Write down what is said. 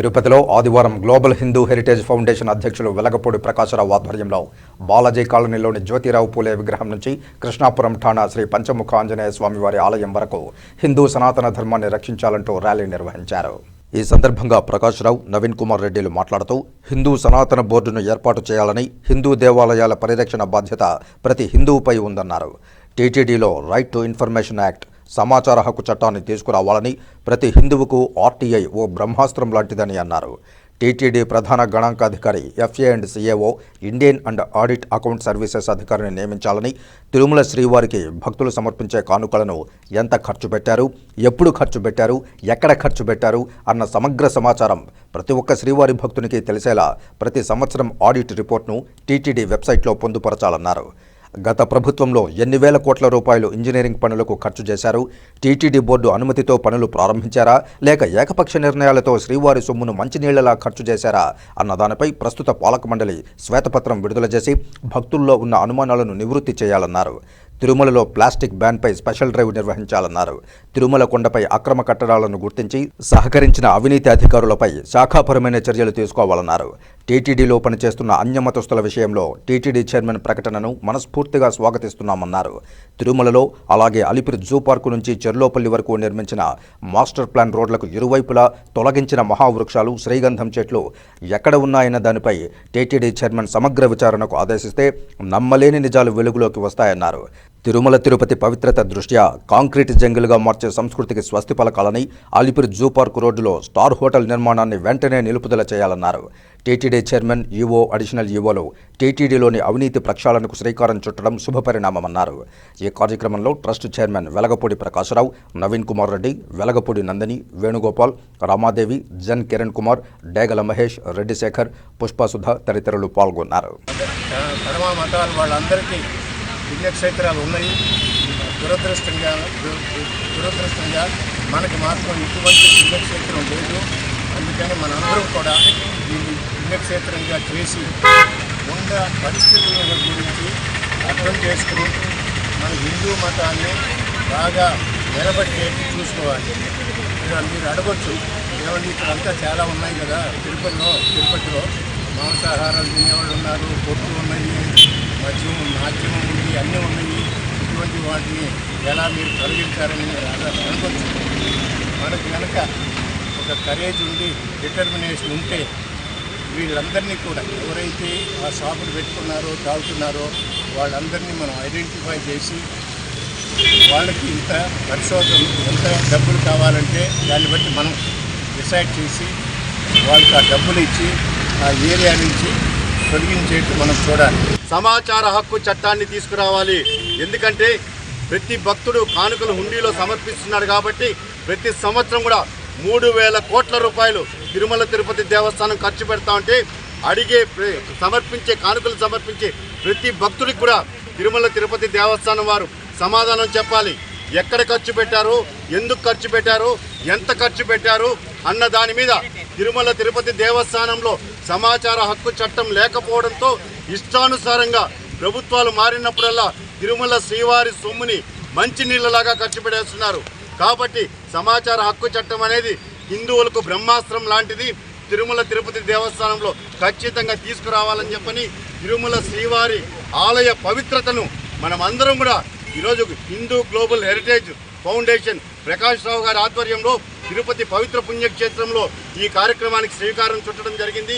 తిరుపతిలో ఆదివారం global Hindu heritage foundation అధ్యక్షులు వెలగపూడి ప్రకాశరావు ఆధ్వర్యంలో బాలాజీ కాలనీలోని జ్యోతిరావు పూలే విగ్రహం నుంచి కృష్ణాపురం ఠాణా శ్రీ పంచముఖ ఆంజనేయ స్వామివారి ఆలయం వరకు హిందూ సనాతన ధర్మాన్ని రక్షించాలంటూ ర్యాలీ నిర్వహించారు. ఈ సందర్భంగా ప్రకాశ్రావు నవీన్ కుమార్ రెడ్డిలు మాట్లాడుతూ హిందూ సనాతన బోర్డును ఏర్పాటు చేయాలని హిందూ దేవాలయాల పరిరక్షణ బాధ్యత ప్రతి హిందువుపై ఉందన్నారు. టీటీడీలో రైట్ టు ఇన్ఫర్మేషన్ యాక్ట్ సమాచార హక్కు చట్టాన్ని తీసుకురావాలని ప్రతి హిందువుకు ఆర్టీఐ ఓ బ్రహ్మాస్త్రం లాంటిదని అన్నారు. టీటీడీ ప్రధాన గణాంకాధికారి FA and CAO Indian and audit account services అధికారిని నియమించాలని తిరుమల శ్రీవారికి భక్తులు సమర్పించే కానుకలను ఎంత ఖర్చు పెట్టారు ఎప్పుడు ఖర్చు పెట్టారు ఎక్కడ ఖర్చు పెట్టారు అన్న సమగ్ర సమాచారం ప్రతి ఒక్క శ్రీవారి భక్తునికి తెలిసేలా ప్రతి సంవత్సరం ఆడిట్ రిపోర్ట్ను టీటీడీ వెబ్సైట్లో పొందుపరచాలన్నారు. గత ప్రభుత్వంలో ఎన్ని వేల కోట్ల రూపాయలు ఇంజనీరింగ్ పనులకు ఖర్చు చేశారు? టీటీడీ బోర్డు అనుమతితో పనులు ప్రారంభించారా? లేక ఏకపక్ష నిర్ణయాలతో శ్రీవారి సొమ్మును మంచినీళ్ళలా ఖర్చు చేశారా? అన్న దానిపై ప్రస్తుత పాలక మండలి శ్వేతపత్రం విడుదల చేసి భక్తుల్లో ఉన్న అనుమానాలను నివృత్తి చేయాలన్నారు. తిరుమలలో ప్లాస్టిక్ బ్యాన్పై స్పెషల్ డ్రైవ్ నిర్వహించాలన్నారు. తిరుమల కొండపై అక్రమ కట్టడాలను గుర్తించి సహకరించిన అవినీతి అధికారులపై శాఖాపరమైన చర్యలు తీసుకోవాలన్నారు. టీటీడీలో పనిచేస్తున్న అన్యమతస్తుల విషయంలో టీటీడీ చైర్మన్ ప్రకటనను మనస్ఫూర్తిగా స్వాగతిస్తున్నామన్నారు. తిరుమలలో అలాగే అలిపిరి జూ పార్కు నుంచి చెర్లోపల్లి వరకు నిర్మించిన మాస్టర్ ప్లాన్ రోడ్లకు ఇరువైపులా తొలగించిన మహావృక్షాలు శ్రీగంధం చెట్లు ఎక్కడ ఉన్నాయన్న దానిపై టీటీడీ చైర్మన్ సమగ్ర విచారణకు ఆదేశిస్తే నమ్మలేని నిజాలు వెలుగులోకి వస్తాయన్నారు. తిరుమల తిరుపతి పవిత్రత దృష్ట్యా కాంక్రీట్ జంగిల్గా మార్చే సంస్కృతికి స్వస్తి పలకాలని అలిపిరి జూ పార్క్ రోడ్డులో స్టార్ హోటల్ నిర్మాణాన్ని వెంటనే నిలుపుదల చేయాలన్నారు. టీటీడీ చైర్మన్ ఈవో అడిషనల్ ఈవోలు టీటీడీలోని అవినీతి ప్రక్షాళనకు శ్రీకారం చుట్టడం శుభపరిణామమన్నారు. ఈ కార్యక్రమంలో ట్రస్ట్ చైర్మన్ వెలగపూడి ప్రకాశరావు నవీన్ కుమార్ రెడ్డి వెలగపూడి నందిని వేణుగోపాల్ రామాదేవి జన్ కిరణ్ కుమార్ డేగల మహేష్ రెడ్డి శేఖర్ పుష్పసుధ తదితరులు పాల్గొన్నారు. పుణ్యక్షేత్రాలు ఉన్నాయి. దురదృష్టంగా దు- దురదృష్టంగా మనకి మాత్రం ఇటువంటి పుణ్యక్షేత్రం లేదు. అందుకని మనందరం కూడా దీన్ని పుణ్యక్షేత్రంగా చేసి ఉన్న పరిస్థితుల గురించి అర్థం చేసుకుని మన హిందూ మతాన్ని బాగా నిలబెట్టేట్టు చూసుకోవాలి. మీరు అడగొచ్చు. అడగొచ్చు ఇక్కడ అంతా చాలా ఉన్నాయి కదా. తిరుపతిలో తిరుపతిలో మాంసాహారాలు తినేవాళ్ళు ఉన్నారు పొట్టు ఉన్నాయి. మద్యం మాధ్యమం ఉంది అన్నీ ఉన్నాయి. ఇటువంటి వాటిని ఎలా మీరు తొలగించారని అలా అనుకోవచ్చు. మనకు కనుక ఒక కరేజ్ ఉండి డిటర్మినేషన్ ఉంటే వీళ్ళందరినీ కూడా ఎవరైతే ఆ షాపులు పెట్టుకున్నారో తాగుతున్నారో వాళ్ళందరినీ మనం ఐడెంటిఫై చేసి వాళ్ళకి ఇంత పరిశోధన ఎంత డబ్బులు కావాలంటే దాన్ని బట్టి మనం డిసైడ్ చేసి వాళ్ళకి ఆ డబ్బులు ఇచ్చి ఆ ఏరియా నుంచి తొలగించేట్టు మనం చూడాలి. సమాచార హక్కు చట్టాన్ని తీసుకురావాలి. ఎందుకంటే ప్రతి భక్తుడు కానుకలు హుండీలో సమర్పిస్తున్నాడు కాబట్టి ప్రతి సంవత్సరం కూడా మూడు వేల కోట్ల రూపాయలు తిరుమల తిరుపతి దేవస్థానం ఖర్చు పెడతా ఉంటే అడిగే సమర్పించే కానుకలు సమర్పించే ప్రతి భక్తుడికి కూడా తిరుమల తిరుపతి దేవస్థానం వారు సమాధానం చెప్పాలి. ఎక్కడ ఖర్చు పెట్టారు ఎందుకు ఖర్చు పెట్టారు ఎంత ఖర్చు పెట్టారు అన్న దాని మీద తిరుమల తిరుపతి దేవస్థానంలో సమాచార హక్కు చట్టం లేకపోవడంతో ఇష్టానుసారంగా ప్రభుత్వాలు మారినప్పుడల్లా తిరుమల శ్రీవారి సొమ్ముని మంచి నీళ్ళలాగా ఖర్చు పెట్టేస్తున్నారు. కాబట్టి సమాచార హక్కు చట్టం అనేది హిందువులకు బ్రహ్మాస్త్రం లాంటిది తిరుమల తిరుపతి దేవస్థానంలో ఖచ్చితంగా తీసుకురావాలని చెప్పని తిరుమల శ్రీవారి ఆలయ పవిత్రతను మనమందరం కూడా ఈరోజు Hindu global heritage foundation Prakash Rao గారి ఆధ్వర్యంలో తిరుపతి పవిత్ర పుణ్యక్షేత్రంలో ఈ కార్యక్రమానికి శ్రీకారం చుట్టడం జరిగింది.